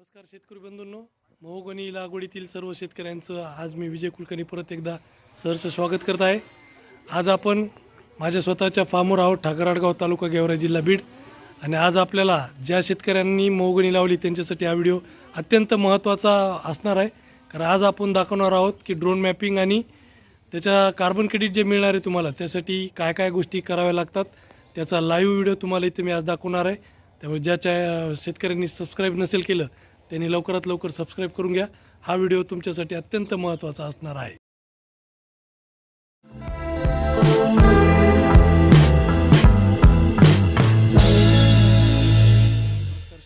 नमस्कार शेतकरी बंधूंनो. महोगणी लागवडीतील सर्व शेतकऱ्यांचं आज मी विजय कुलकर्णी परत एकदा सहर्ष स्वागत करत आहे. आज आपण माझ्या स्वतःच्या फार्मवर आहोत ठाकराडगाव तालुका गेवरा जिल्हा बीड. आणि आज आपल्याला ज्या शेतकऱ्यांनी मोहगणी लावली त्यांच्यासाठी हा व्हिडिओ अत्यंत महत्त्वाचा असणार आहे. कारण आज आपण दाखवणार आहोत की ड्रोन मॅपिंग आणि त्याच्या कार्बन क्रेडिट जे मिळणार आहे तुम्हाला त्यासाठी काय काय गोष्टी कराव्या लागतात त्याचा लाईव्ह व्हिडिओ तुम्हाला इथे मी आज दाखवणार आहे. त्यामुळे ज्याच्या शेतकऱ्यांनी सबस्क्राईब नसेल केलं त्यांनी लवकरात लवकर सबस्क्राईब करून घ्या. हा व्हिडिओ तुमच्यासाठी अत्यंत महत्त्वाचा असणार आहे.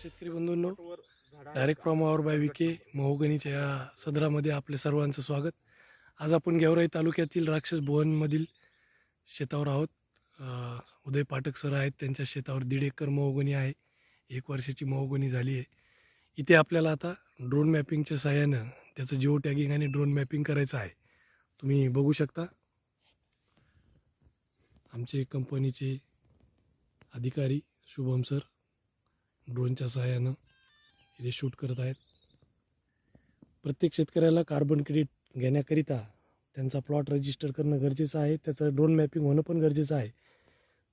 शेतकरी बंधूंनो. डायरेक्ट फ्रॉम आवर बाय विके महोगणीच्या या सदरामध्ये आपले सर्वांचं स्वागत. आज आपण गेवराई तालुक्यातील राक्षस भुवनमधील शेतावर आहोत. उदय पाठक सर आहेत. त्यांच्या शेतावर दीड एकर महोगणी आहे. एक वर्षाची महोगणी झाली आहे. इथे आपल्याला आता ड्रोन मॅपिंगच्या सहाय्यानं त्याचं जिओ टॅगिंग आणि ड्रोन मॅपिंग करायचं आहे. तुम्ही बघू शकता. आमचे कंपनीचे अधिकारी शुभम सर ड्रोनच्या सहाय्यानं इथे शूट करत आहेत. प्रत्येक शेतकऱ्याला कार्बन क्रेडिट घेण्याकरिता त्यांचा प्लॉट रजिस्टर करणं गरजेचं आहे. त्याचं ड्रोन मॅपिंग होणं पण गरजेचं आहे.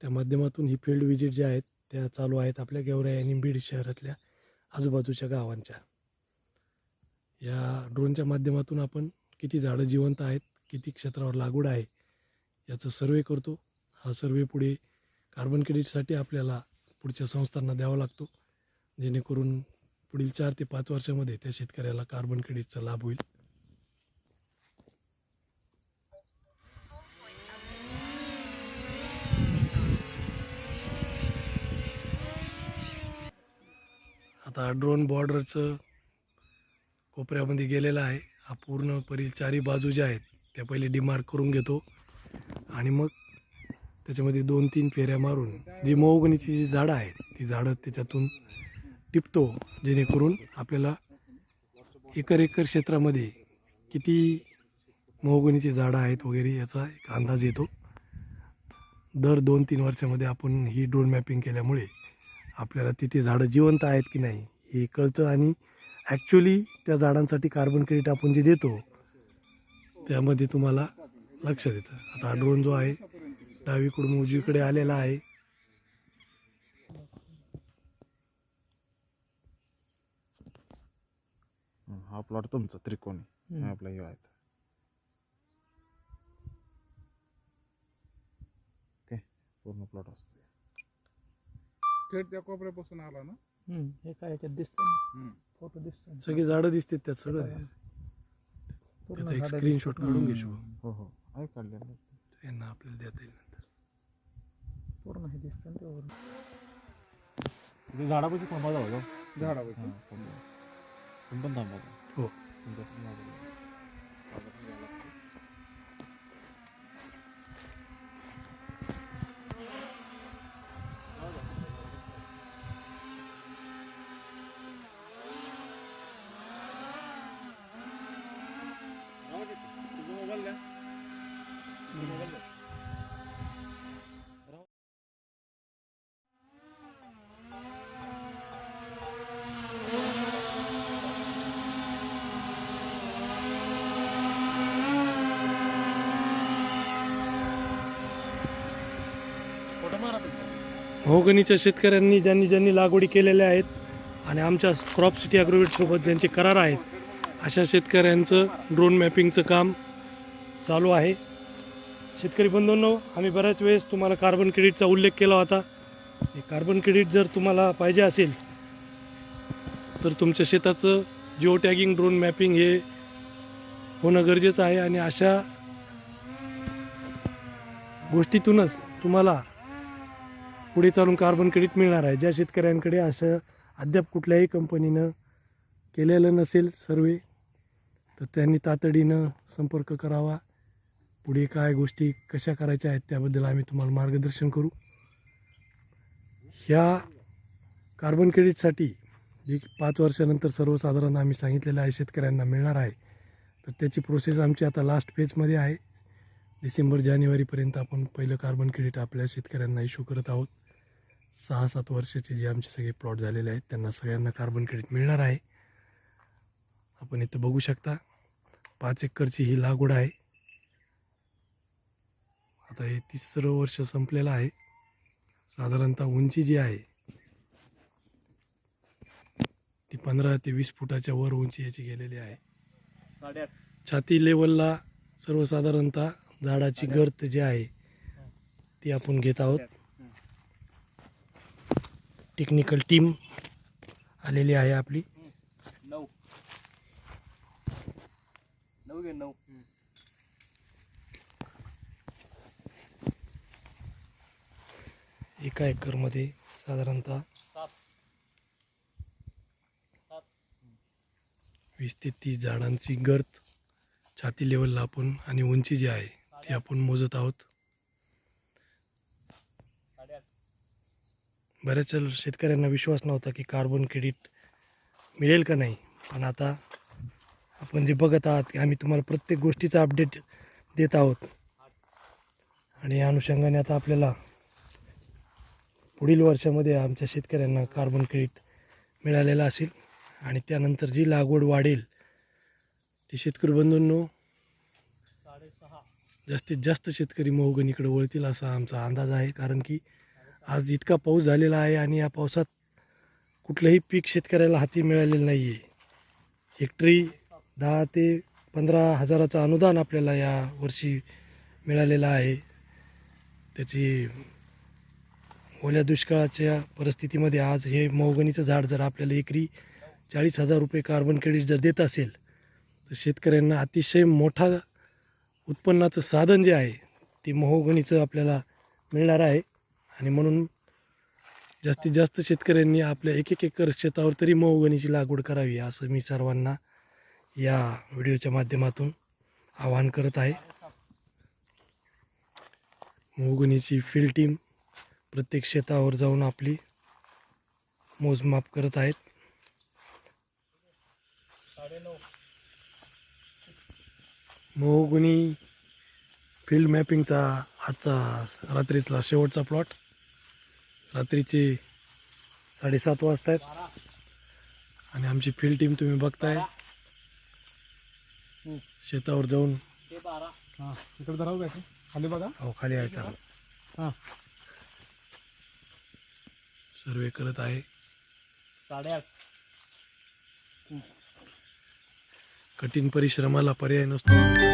त्या माध्यमातून ही फील्ड विजिट ज्या आहेत त्या चालू आहेत आपल्या गेवराई आणि बीड शहरातल्या. आजूबाजूच्या गावांच्या. या ड्रोनच्या माध्यमातून आपण किती झाडं जिवंत आहेत किती क्षेत्रावर लागवड आहे याचं सर्वे करतो. हा सर्वे पुढे कार्बन क्रेडिटसाठी आपल्याला पुढच्या संस्थांना द्यावा लागतो. जेणेकरून पुढील चार ते पाच वर्षामध्ये त्या शेतकऱ्याला कार्बन क्रेडिटचा लाभ होईल. आता ड्रोन बॉर्डरचं कोपऱ्यामध्ये गेलेला आहे. हा पूर्ण परी चारी बाजू ज्या आहेत त्या पहिले डिमार्क करून घेतो. आणि मग त्याच्यामध्ये दोन तीन फेऱ्या मारून जी मोगणीची जी झाडं आहेत ती झाडं त्याच्यातून टिपतो जेणेकरून आपल्याला एकर एकर क्षेत्रामध्ये किती मोगणीची झाडं आहेत वगैरे याचा एक अंदाज येतो. दर दोन तीन वर्षामध्ये आपण ही ड्रोन मॅपिंग केल्यामुळे आपल्याला तिथे झाडं जिवंत आहेत की नाही हे कळतं. आणि ॲक्च्युली त्या झाडांसाठी कार्बन क्रेडिट आपण जे देतो त्यामध्ये तुम्हाला लक्षात येतं आता हा ड्रोन जो आहे डावीकडून उजवीकडे आलेला आहे. हं, प्लॉट तुमचा त्रिकोणी. आपला हे आहे. ओके पूर्ण प्लॉट असतो थेट त्या कोपऱ्यापासून आला ना? हे काय याच्यात दिसतं ना? हम्म. फोटो दिसतो सगळी झाडं दिसतात त्यात सगळं. त्याचा एक स्क्रीनशॉट काढून घे शुभम. हो हो. आहे काढलेलं यांना आपल्याला देता येईल नंतर. पूर्ण हे दिसतं ना त्यावर तिथे झाडापाशी थांबा जाऊ जाऊ झाडापाशी. हां थांबा तुम्ही पण थांबा जाऊ. हो होगणीच्या शेतकऱ्यांनी ज्यांनी ज्यांनी लागवडी केलेल्या आहेत आणि आमच्या क्रॉप सिटी अग्रोवेटसोबत ज्यांचे करार आहेत अशा शेतकऱ्यांचं ड्रोन मॅपिंगचं काम चालू आहे. शेतकरी बंधूंनो आम्ही बऱ्याच वेळेस तुम्हाला कार्बन क्रेडिटचा उल्लेख केला होता. हे कार्बन क्रेडिट जर तुम्हाला पाहिजे असेल तर तुमच्या शेताचं जिओ टॅगिंग ड्रोन मॅपिंग हे होणं गरजेचं आहे आणि अशा गोष्टीतूनच तुम्हाला पुढे चालून कार्बन क्रेडिट मिळणार आहे. ज्या शेतकऱ्यांकडे असं अद्याप कुठल्याही कंपनीनं केलेलं नसेल सर्वे तर त्यांनी तातडीनं संपर्क करावा. पुढे काय गोष्टी कशा करायच्या आहेत त्याबद्दल आम्ही तुम्हाला मार्गदर्शन करू. ह्या कार्बन क्रेडिटसाठी जे पाच वर्षानंतर सर्वसाधारण आम्ही सांगितलेलं आहे शेतकऱ्यांना मिळणार आहे. तर त्याची प्रोसेस आमची आता लास्ट फेजमध्ये आहे. डिसेंबर जानेवारीपर्यंत आपण पहिलं कार्बन क्रेडिट आपल्या शेतकऱ्यांना इश्यू करत आहोत. सहा सात वर्षाचे जे आमचे सगळे प्लॉट झालेले आहेत त्यांना सगळ्यांना कार्बन क्रेडिट मिळणार आहे. आपण इथं बघू शकता पाच एकरची ही लागवड आहे. आता हे तिसरं वर्ष संपलेलं आहे. साधारणतः उंची जी आहे ती पंधरा ते वीस फुटाच्या वर उंची याची गेलेली आहे. छाती लेवलला सर्वसाधारणतः झाडाची गर्थ जी आहे ती आपण घेत आहोत. टेक्निकल टीम आलेली आहे आपली. नऊ. नऊ घे नऊ. एका एकरमध्ये साधारणतः वीस ते तीस झाडांची गर्थ छाती लेवलला आपण आणि उंची जी आहे ती आपण मोजत आहोत साडेआठ बऱ्याच शेतकऱ्यांना विश्वास नव्हता की कार्बन क्रेडिट मिळेल का नाही. पण आता आपण जे बघत आहात की आम्ही तुम्हाला प्रत्येक गोष्टीचा अपडेट देत आहोत. आणि या अनुषंगाने आता आपल्याला पुढील वर्षामध्ये आमच्या शेतकऱ्यांना कार्बन क्रेडिट मिळालेलं असेल आणि त्यानंतर जी लागवड वाढेल ती शेतकरी बंधूंनो जास्तीत जास्त शेतकरी मोहगणीकडे वळतील असा आमचा अंदाज आहे. कारण की आज इतका पाऊस झालेला आहे आणि या पावसात कुठलंही पीक शेतकऱ्याला हाती मिळालेलं नाही आहे हेक्टरी दहा ते पंधरा हजाराचं अनुदान आपल्याला या वर्षी मिळालेलं आहे. त्याची ओल्या दुष्काळाच्या परिस्थितीमध्ये आज हे मौगणीचं झाड जर आपल्याला एकरी चाळीस हजार रुपये कार्बन क्रेडिट जर देत असेल तर शेतकऱ्यांना अतिशय मोठा उत्पन्नाचं साधन जे आहे ते मोहगणीचं आपल्याला मिळणार आहे. आणि म्हणून जास्तीत जास्त शेतकऱ्यांनी आपल्या एक एक एकर शेतावर तरी मोहगणीची लागवड करावी असं मी सर्वांना या व्हिडिओच्या माध्यमातून आवाहन करत आहे. मोहगणीची फील्ड टीम प्रत्येक शेतावर जाऊन आपली मोजमाप करत आहेत. मोहगुणी फील्ड मॅपिंगचा आजचा रात्रीतला शेवटचा प्लॉट. रात्रीचे साडेसात वाजता आहेत आणि आमची फील्ड टीम तुम्ही बघताय. शेतावर जाऊन. हा इकडे धराव काय खाली बघा. अहो खाली यायचा हा. सर्वे करत आहे. साडेआठ. कठीण परिश्रमाला पर्याय नसतो.